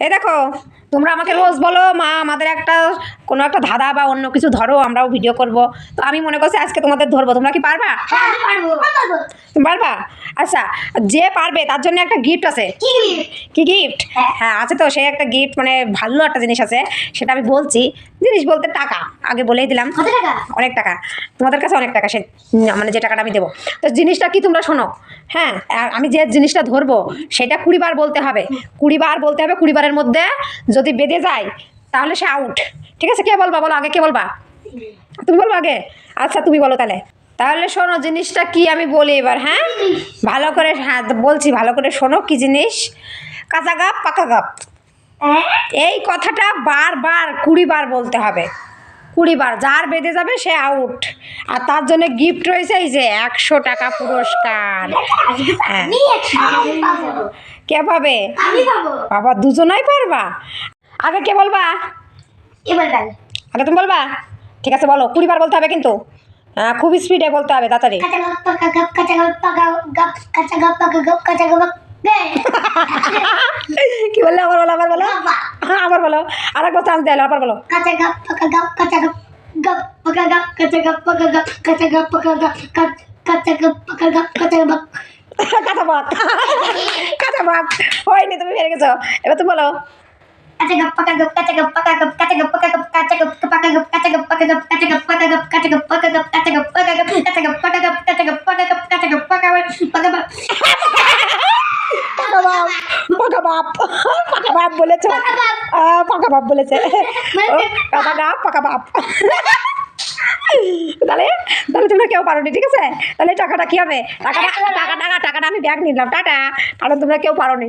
এ দেখো তোমরা আমাকে রোজ বলো মা আমাদের একটা কোনো একটা ধাঁধা বা অন্য কিছু ধরো আমরাও ভিডিও করব। তো আমি মনে করছি আজকে তোমাদের ধরবো। তোমরা কি পারবা? হ্যাঁ পারব পারব। তুমি পারবা? আচ্ছা যে পারবে তার জন্য একটা গিফট আছে। কি গিফট হ্যাঁ। হ্যাঁ আছে তো সেই একটা গিফট মানে ভালো একটা জিনিস আছে সেটা আমি বলছি। জিনিস বলতে টাকা আগে বলেই দিলাম। অনেক টাকা। তোমাদের কাছে অনেক টাকা সে মানে যে টাকাটা আমি দেবো। তো জিনিসটা কি তোমরা শোনো? হ্যাঁ আমি যে জিনিসটা ধরবো সেটা কুড়ি বার বলতে হবে। কুড়ি বার বলতে হবে কুড়ি বারের মধ্যে যদি বেঁধে যায় তাহলে সে আউট ঠিক আছে? কে বলবা? বলো আগে কে বলবা? তুমি বলব আগে? আচ্ছা তুমি বলো তাহলে। তাহলে শোনো জিনিসটা কি আমি বলি এবার হ্যাঁ? ভালো করে হ্যাঁ বলছি ভালো করে শোনো কি জিনিস? কাঁচা গাপ পাকা গাপ। এই কথাটা বারবার কুড়ি বার বলতে হবে। কুড়ি বার যার বেঁধে যাবে সে আউট আর তার জন্য গিফট রয়েছে এই যে একশো টাকা পুরস্কার। হ্যাঁ। কে পাবে। বাবা দুজনাই পারবা? আগে কে বলবা এবার আগে তুমি বলবা ঠিক আছে বলো কুড়ি বার বলতে হবে কিন্তু হ্যাঁ খুব স্পিডে বলতে হবে তাড়াতাড়ি কি বললে আবার বলো আবার বলো হ্যাঁ আবার বলো আর একবার চান্স দেয় আবার বলো কাঁচা গাপ পাকা গাপ কাঁচা গাপ গাপ পাকা গাপ কাঁচা গাপ পাকা গাপ কাঁচা গাপ পাকা গাপ কাঁচ- কাঁচা গাপ পাকা গাপ কাঁচা গাপ কাঁচা বাক কাঁচা বাক হয়নি তুমি হেরে গেছো এবার তুমি বলো বাপ বলেছে। বাপ মানে তাহলে তোমরা কেউ পারোনি ঠিক আছে? তাহলে টাকাটা কি হবে? টাকাটা টাকা টাকা টাকাটা আমি ব্যাগ নিলাম। টাটা। কারণ তোমরা কেউ পারো নি